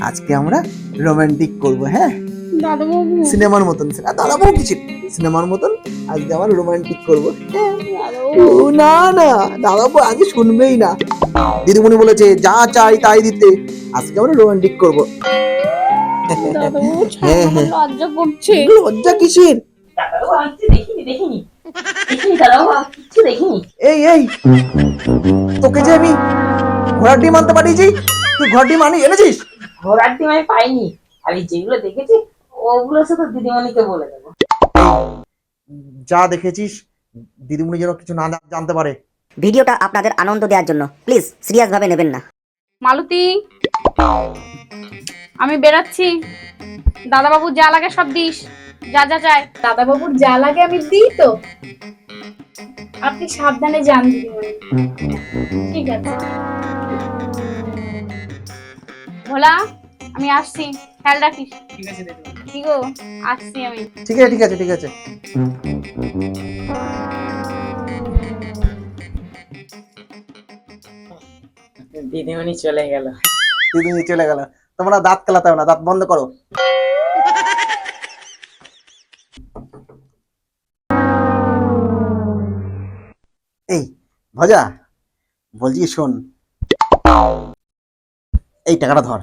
আজকে আমরা রোমান্টিক করব হ্যাঁ? দাদাবাবু। সিনেমার মতন আর দাদাবাবু কিছু সিনেমার মতন আজকে আমরা রোমান্টিক করব ও না না দাদাবাবু আজ শুনবেই না। দিদিমণি বলেছে যা চাই তাই দিতে। আজকে আমরা রোমান্টিক করব। হ্যাঁ, হ্যাঁ। লজ্জা করছে। লজ্জা কিসের? দাদাবাবু আমি দেখিনি দেখিনি। দেখিনি দাদাবাবু আমি কিচ্ছু দেখিনি। এই এই তোকে যে আমি ঘোড়ার ডিম আনতে তুই ঘোড়ার ডিম আনি এনেছিস? ঘোড়ার ডিম আমি পাইনি। আমি যেগুলো দেখেছি ওগুলো শুধু দিদিমণিকে বলে দেবো। যা দেখেছিস দিদিমণি যেন কিছু না জানতে পারে। ভিডিওটা আপনাদের আনন্দ দেওয়ার জন্য। প্লিজ সিরিয়াসভাবে নেবেন না। মালতী আমি বেরাচ্ছি। দাদাবাবু যা লাগে সব দিস। যা যা চাই দাদাবাবুর যা লাগে আমি দিই তো। আপনি সাবধানে যান দিদিমণি। ঠিক আছে। ভোলা আমি আসছি। খেয়াল রাখিস। ঠিক আছে দিদিমণি কি গো? আসছি আমি। ঠিক আছে ঠিক আছে ঠিক আছে। দিদিমণি চলে গেল। দিদিমণি চলে গেল। তোমরা দাঁত খেলাতে হবে না দাঁত বন্ধ করো। এই ভজা বলছি শোন। এই টাকাটা ধর।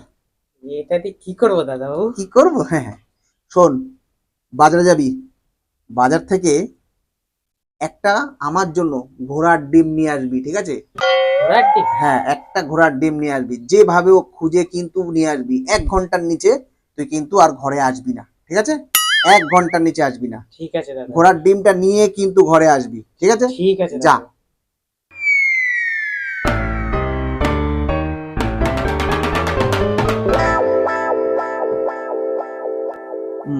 এটা দিয়ে কি করব দাদাবাবু কি করব? হ্যাঁ হ্যাঁ। শোন বাজারে যাবি। বাজার থেকে একটা আমার জন্য ঘোড়ার ডিম নিয়ে আসবি ঠিক আছে? ঘোড়ার ডিম? হ্যাঁ একটা ঘোড়ার ডিম নিয়ে আসবি। যেভাবে ও খুঁজে কিন্তু নিয়ে আসবি। এক ঘণ্টার নিচে তুই কিন্তু আর ঘরে আসবি না ঠিক আছে? এক ঘণ্টার নিচে আসবি না। ঠিক আছে দাদা। ঘোড়ার ডিমটা নিয়ে কিন্তু ঘরে আসবি ঠিক আছে? ঠিক আছে যা।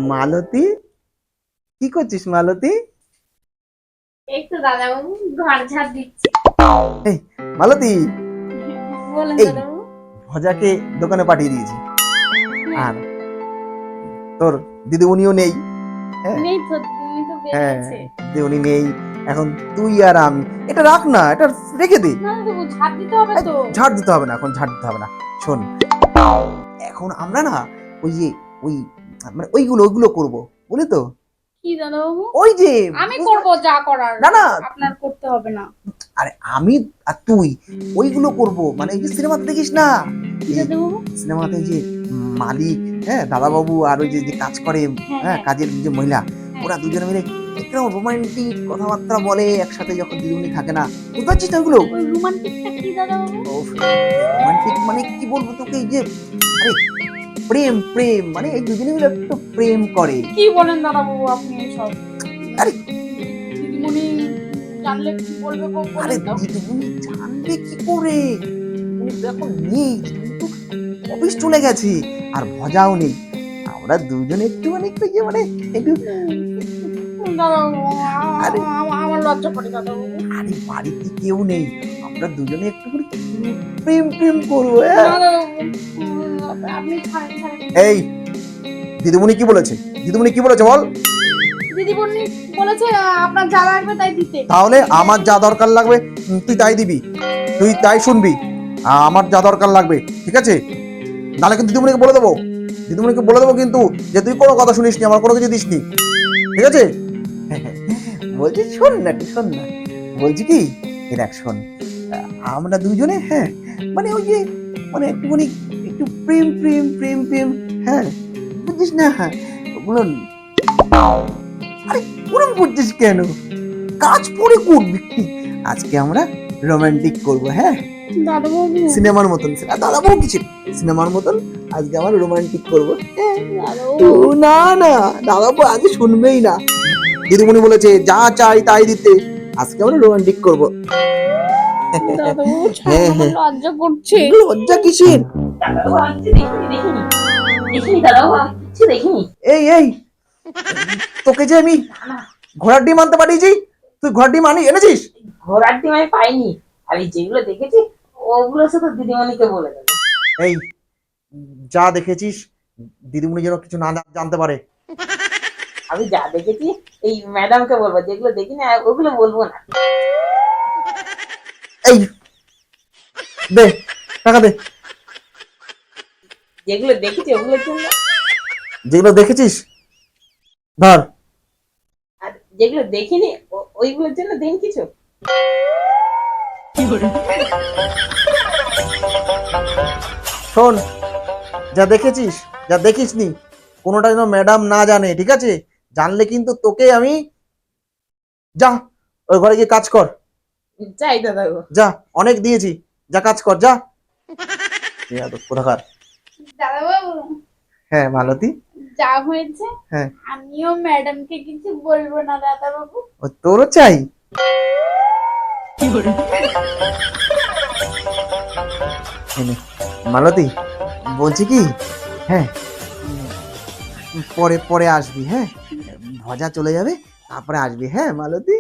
মালতী? কি করছিস মালতী? এই তো দাদাবাবু ঘর ঝাড় দিচ্ছি। এই মালতী! বলেন এই। ভজাকে দোকানে পাঠিয়ে দিয়েছি। আর তোর দিদিমণিও নেই হ্যাঁ? নেই তো হ্যাঁ বেরিয়েছে দিদিমণি নেই। এখন তুই আর আমি এটা রাখ না এটা রেখে দে। ঝাড় দিতে হবে তো। ঝাড় দিতে হবে না এখন ঝাড় দিতে হবে না। শোন এখন আমরা না ওই যে ওই মানে ওইগুলো ওইগুলো করব বুঝলি তো? কি দাদাবাবু? ওই যে আমি করব যা করার না না। আপনার করতে হবে না। আরে আমি আর তুই ওইগুলো করব মানে ওই যে সিনেমাতে দেখিস না? সিনেমাতে যে মালিক হ্যাঁ দাদাবাবু আর ওই যে যে কাজ করে হ্যাঁ কাজের যে মহিলা ওরা দুজনে মিলে একদম রোমান্টিক কথাবার্তা বলে একসাথে যখন দিদিমণি থাকে না বুঝতে পারছিস না ওগুলো রোমান্টিকটা কি দাদাবাবু? রোমান্টিক মানে কি বলব তোকে এই যে আরে প্রেম প্রেম মানে এই দুজনে মিলে একটু প্রেম করে কি বলেন দাদাবাবু আপনি সব আরে দিদিমণি জানলে কি বলবে আরে? দিদিমণি জানবে কি করে উনি তো এখন নেই কিন্তু অফিস চলে গেছে আর ভজাও নেই আমরা দুজনে একটু মানে একটু যে মানে একটু আরে। আমার লজ্জা করে দাদাবাবু আরে বাড়িতে কেউ নেই আমরা দুজনে একটু করে প্রেম প্রেম করব হ্যাঁ? না এই দিদিমণি কি বলেছে? দিদিমণি কি বলেছে বল? দিদিমণি বলেছে আপনার যা লাগবে তাই দিতে। তাহলে আমার যা দরকার লাগবে তুই তাই দিবি। তুই তাই শুনবি। আমার যা দরকার লাগবে ঠিক আছে? নাহলে কিন্তু দিদিমণিকে বলে দেবো। দিদিমণিকে বলে দেবো কিন্তু যে তুই কোনো কথা শুনিস নি আমার কোনো কিছু দিসনি ঠিক আছে? বলছি শোন না একটু শোন না। বলছি কি এ দেখ শোন আমরা দুজনে হ্যাঁ মানে ওই যে মানে একটুখানি একটু প্রেম প্রেম প্রেম প্রেম হ্যাঁ বুঝছিস না হ্যাঁ ওগুলো আরে ওরম করছিস কেন? কাজ পরে করবি আজকে আমরা রোমান্টিক করব হ্যাঁ? দাদাবাবু। সিনেমার মতন আর দাদাবাবু কিছু সিনেমার মতন আজকে আমরা রোমান্টিক করব হ্যাঁ? না না দাদাবাবু আজ শুনবেই না। দিদিমণি বলেছে যা চাই তাই দিতে। আজকে আমরা রোমান্টিক করব। লজ্জা করছে। লজ্জা কিসের? দেখিনি দেখিনি। দেখিনি দেখিনি। এই এই। তোকে যে আমি ঘোড়ার ডিম আনতে পাঠিয়েছি তুই ঘোড়ার ডিম আনি এনেছিস? ঘোড়ার ডিম আমি পাইনি। আমি যেগুলো দেখেছি ওগুলো শুধু দিদিমণিকে বলে দেবো। এই যা দেখেছিস দিদিমণি যেন কিছু না জানতে পারে। আমি যা দেখেছি এই ম্যাডামকে বলব। যেগুলো দেখি না ওগুলো বলব না। এই দে টাকা দে। যেগুলো দেখেছি ওগুলোর জন্য যেগুলো দেখেছিস? ধর। আর যেগুলো দেখিনি ওইগুলোর জন্য দিন কিছু? শোন যা দেখেছিস যা দেখিসনি কোনোটা যেন ম্যাডাম না জানে ঠিক আছে? জানলে কিন্তু তোকে আমি যা ওই ঘরে গিয়ে কাজ কর। চাই দাদা গো। যা অনেক দিয়েছি। যা কাজ কর যা। কোথাকার? দাদা বাবু হ্যাঁ মালতী। যা হয়েছে হ্যাঁ। আমিও ম্যাডামকে কিছু বলব না দাদা বাবু। ও তোরও চাই? মালতী বলছি কি? হ্যাঁ পরে পরে আসবি হ্যাঁ? ভজা চলে যাবে তারপরে আসবি হ্যাঁ মালতী?